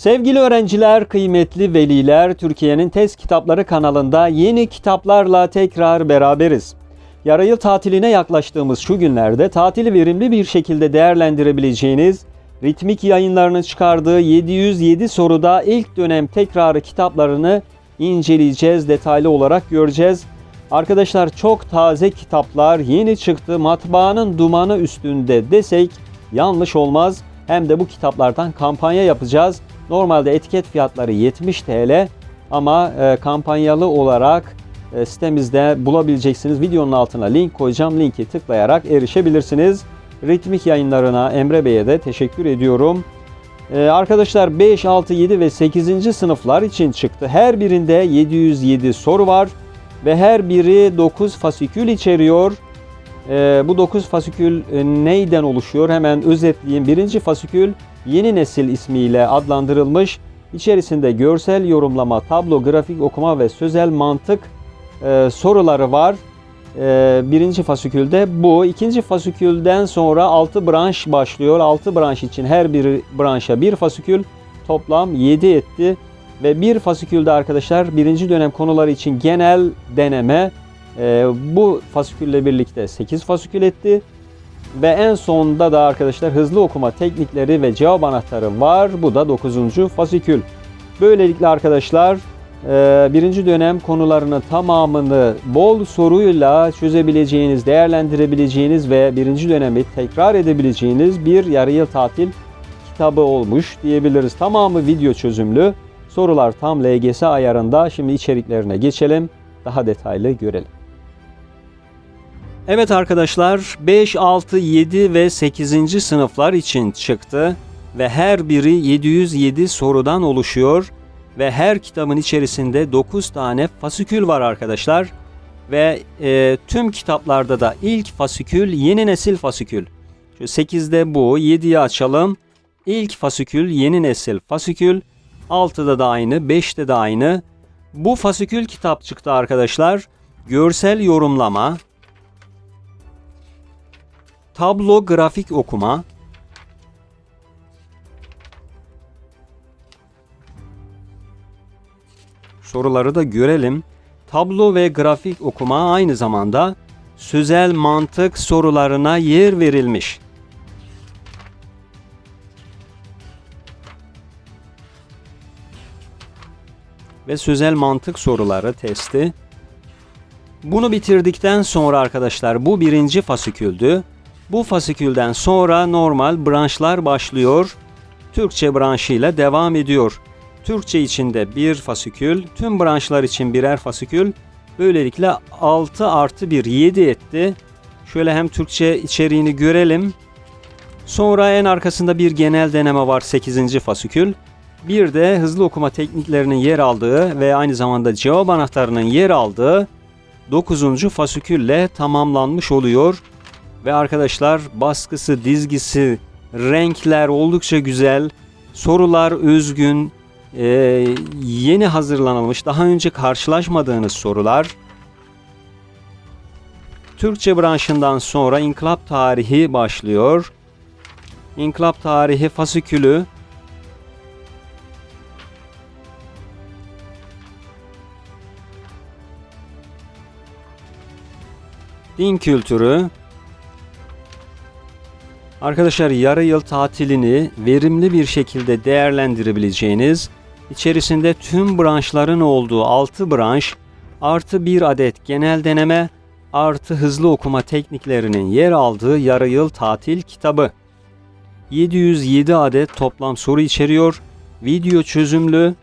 Sevgili öğrenciler, kıymetli veliler, Türkiye'nin Tez Kitapları kanalında yeni kitaplarla tekrar beraberiz. Yarı yıl tatiline yaklaştığımız şu günlerde tatili verimli bir şekilde değerlendirebileceğiniz Ritmik yayınlarının çıkardığı 707 soruda ilk dönem tekrarı kitaplarını inceleyeceğiz, detaylı olarak göreceğiz. Arkadaşlar çok taze kitaplar yeni çıktı. Matbaanın dumanı üstünde desek yanlış olmaz. Hem de bu kitaplardan kampanya yapacağız. Normalde etiket fiyatları 70 TL ama e, kampanyalı olarak e, sitemizde bulabileceksiniz. Videonun altına link koyacağım. Linki tıklayarak erişebilirsiniz. Ritmik yayınlarına Emre Bey'e de teşekkür ediyorum. Ee, arkadaşlar 5, 6, 7 ve 8. sınıflar için çıktı. Her birinde 707 soru var ve her biri 9 fasikül içeriyor. Ee, bu 9 fasikül e, neyden oluşuyor? Hemen özetleyeyim. Birinci fasikül yeni nesil ismiyle adlandırılmış. İçerisinde görsel yorumlama, tablo, grafik okuma ve sözel mantık e, soruları var. Ee, birinci fasikülde bu. İkinci fasikülden sonra 6 branş başlıyor. 6 branş için her bir branşa bir fasikül toplam 7 etti. Ve bir fasikülde arkadaşlar birinci dönem konuları için genel deneme e, bu fasikülle birlikte 8 fasikül etti. Ve en sonunda da arkadaşlar hızlı okuma teknikleri ve cevap anahtarı var. Bu da 9. fasikül. Böylelikle arkadaşlar ee, birinci dönem konularının tamamını bol soruyla çözebileceğiniz, değerlendirebileceğiniz ve birinci dönemi tekrar edebileceğiniz bir yarı yıl tatil kitabı olmuş diyebiliriz. Tamamı video çözümlü. Sorular tam LGS ayarında. Şimdi içeriklerine geçelim. Daha detaylı görelim. Evet arkadaşlar 5, 6, 7 ve 8. sınıflar için çıktı ve her biri 707 sorudan oluşuyor ve her kitabın içerisinde 9 tane fasikül var arkadaşlar. Ve e, tüm kitaplarda da ilk fasikül yeni nesil fasikül. Şu 8'de bu, 7'yi açalım. İlk fasikül yeni nesil fasikül. 6'da da aynı, 5'te de aynı. Bu fasikül kitap çıktı arkadaşlar. Görsel yorumlama, tablo grafik okuma, soruları da görelim. Tablo ve grafik okuma aynı zamanda sözel mantık sorularına yer verilmiş. Ve sözel mantık soruları testi. Bunu bitirdikten sonra arkadaşlar bu birinci fasiküldü. Bu fasikülden sonra normal branşlar başlıyor. Türkçe branşıyla devam ediyor. Türkçe içinde bir fasikül, tüm branşlar için birer fasikül. Böylelikle 6 artı 1 7 etti. Şöyle hem Türkçe içeriğini görelim. Sonra en arkasında bir genel deneme var 8. fasikül. Bir de hızlı okuma tekniklerinin yer aldığı ve aynı zamanda cevap anahtarının yer aldığı 9. fasikülle tamamlanmış oluyor. Ve arkadaşlar baskısı, dizgisi, renkler oldukça güzel. Sorular özgün, e, yeni hazırlanılmış, daha önce karşılaşmadığınız sorular. Türkçe branşından sonra İnkılap tarihi başlıyor. İnkılap tarihi fasikülü Din kültürü Arkadaşlar yarı yıl tatilini verimli bir şekilde değerlendirebileceğiniz içerisinde tüm branşların olduğu 6 branş artı bir adet genel deneme artı hızlı okuma tekniklerinin yer aldığı yarı yıl tatil kitabı. 707 adet toplam soru içeriyor. Video çözümlü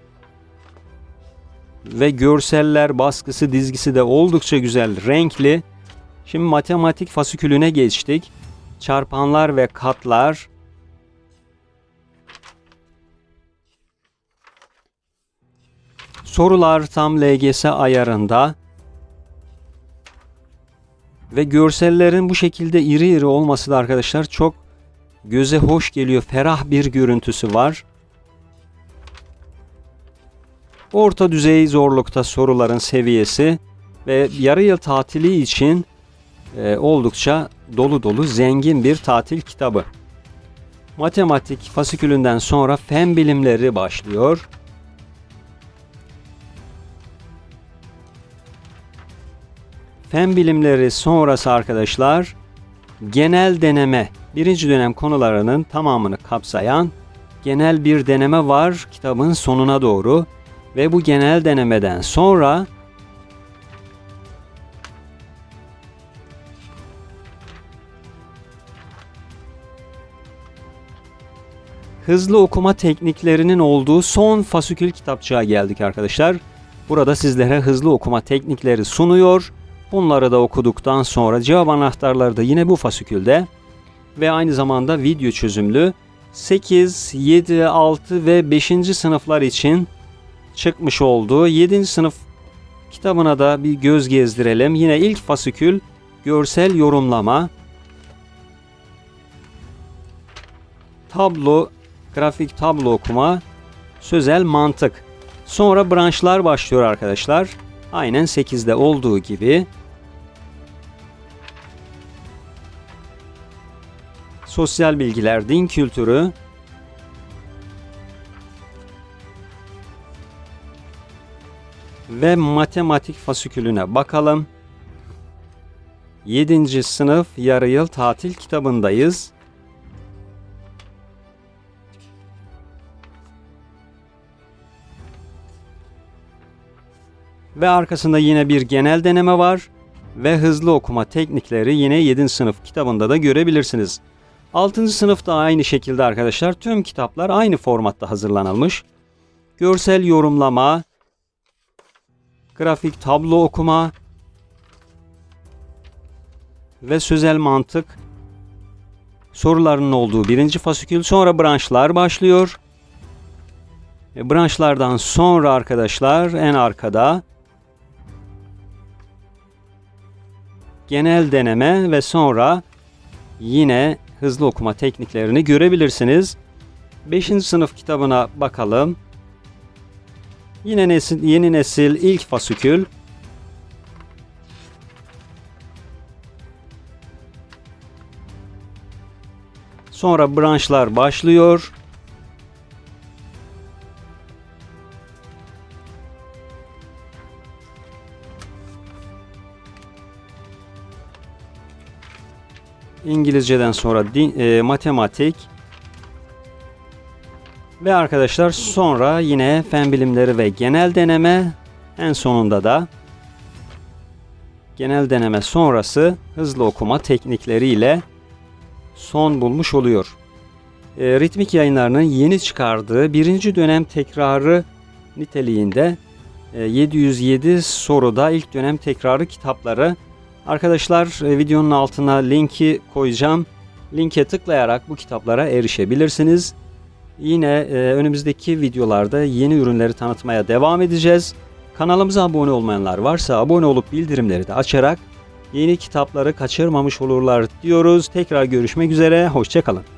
ve görseller baskısı dizgisi de oldukça güzel, renkli. Şimdi matematik fasikülüne geçtik. Çarpanlar ve katlar Sorular tam LGS ayarında ve görsellerin bu şekilde iri iri olması da arkadaşlar çok göze hoş geliyor. Ferah bir görüntüsü var. Orta düzey zorlukta soruların seviyesi ve yarı yıl tatili için e, oldukça dolu dolu zengin bir tatil kitabı. Matematik fasikülünden sonra fen bilimleri başlıyor. Fen bilimleri sonrası arkadaşlar genel deneme birinci dönem konularının tamamını kapsayan genel bir deneme var kitabın sonuna doğru ve bu genel denemeden sonra hızlı okuma tekniklerinin olduğu son fasikül kitapçığa geldik arkadaşlar. Burada sizlere hızlı okuma teknikleri sunuyor. Bunları da okuduktan sonra cevap anahtarları da yine bu fasikülde ve aynı zamanda video çözümlü 8, 7, 6 ve 5. sınıflar için çıkmış olduğu 7. sınıf kitabına da bir göz gezdirelim. Yine ilk fasikül görsel yorumlama, tablo, grafik tablo okuma, sözel mantık. Sonra branşlar başlıyor arkadaşlar. Aynen 8'de olduğu gibi. Sosyal bilgiler, din kültürü, ve matematik fasikülüne bakalım. 7. sınıf yarı yıl tatil kitabındayız. Ve arkasında yine bir genel deneme var ve hızlı okuma teknikleri yine 7. sınıf kitabında da görebilirsiniz. 6. sınıfta aynı şekilde arkadaşlar tüm kitaplar aynı formatta hazırlanılmış. Görsel yorumlama, grafik tablo okuma ve sözel mantık sorularının olduğu birinci fasikül. Sonra branşlar başlıyor. E, branşlardan sonra arkadaşlar en arkada genel deneme ve sonra yine hızlı okuma tekniklerini görebilirsiniz. 5. sınıf kitabına bakalım. Yine nesil, yeni nesil ilk fasikül. Sonra branşlar başlıyor. İngilizceden sonra din, e, matematik ve arkadaşlar sonra yine fen bilimleri ve genel deneme en sonunda da genel deneme sonrası hızlı okuma teknikleriyle son bulmuş oluyor. E, ritmik yayınlarının yeni çıkardığı birinci dönem tekrarı niteliğinde e, 707 soruda ilk dönem tekrarı kitapları Arkadaşlar e, videonun altına linki koyacağım. Linke tıklayarak bu kitaplara erişebilirsiniz. Yine e, önümüzdeki videolarda yeni ürünleri tanıtmaya devam edeceğiz. Kanalımıza abone olmayanlar varsa abone olup bildirimleri de açarak yeni kitapları kaçırmamış olurlar diyoruz. Tekrar görüşmek üzere, hoşçakalın.